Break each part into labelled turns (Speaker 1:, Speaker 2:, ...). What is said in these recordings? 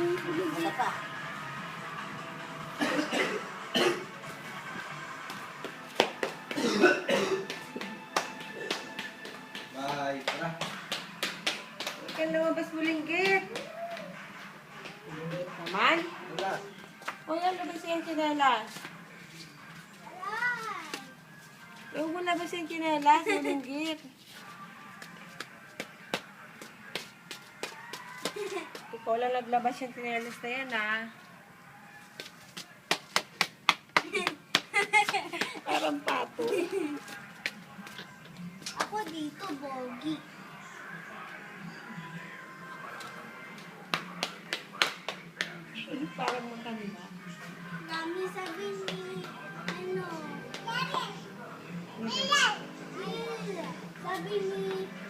Speaker 1: Wala pa.
Speaker 2: Bye. Tara.
Speaker 3: Huwag kang lumabas mo linggit. Naman?
Speaker 2: Wala.
Speaker 3: Huwag kang labas yung chinelas. Huwag mo labas yung chinelas, malinggit. Ikaw lang naglabas yung chinelas na yan, ah. Parang pato.
Speaker 1: Ako dito, Bogi.
Speaker 3: Parang magkanda.
Speaker 1: Kami sabi ni, ano, Ayun, sabi ni, ni,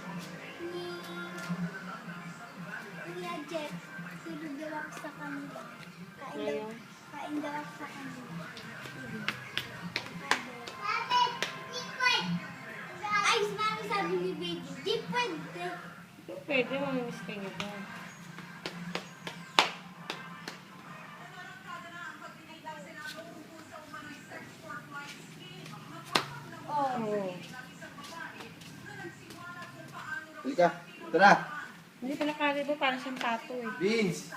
Speaker 1: pwede.
Speaker 3: Pwede, mamimiss ka niya doon.
Speaker 1: Oh.
Speaker 2: Halika. Tara.
Speaker 3: Hindi pala kalibo, parang siyang pato eh.
Speaker 2: Beans.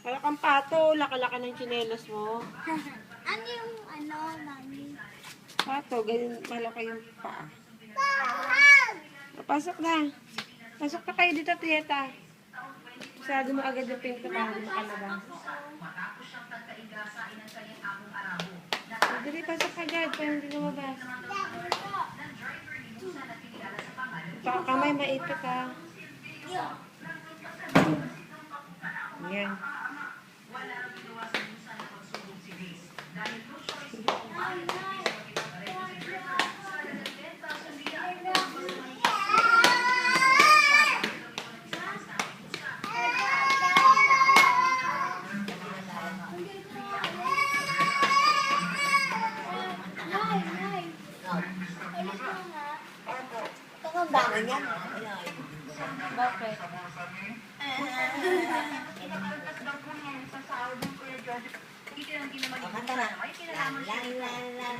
Speaker 3: Kang pato, laka-laka ng chinelas mo.
Speaker 1: ano yung ano, mami?
Speaker 3: Pato, ganyan malaki yung paa. Pasok na. Pasok na kayo dito, Tieta. Masyado mo agad yung pink na para di makalabas. Dali, pasok ka agad para hindi lumabas. Baka kamay maipit ha. Yan.
Speaker 4: Ang bangon yan.
Speaker 3: Bakit?
Speaker 4: O, kanta na. Lan, lan, lan, lan,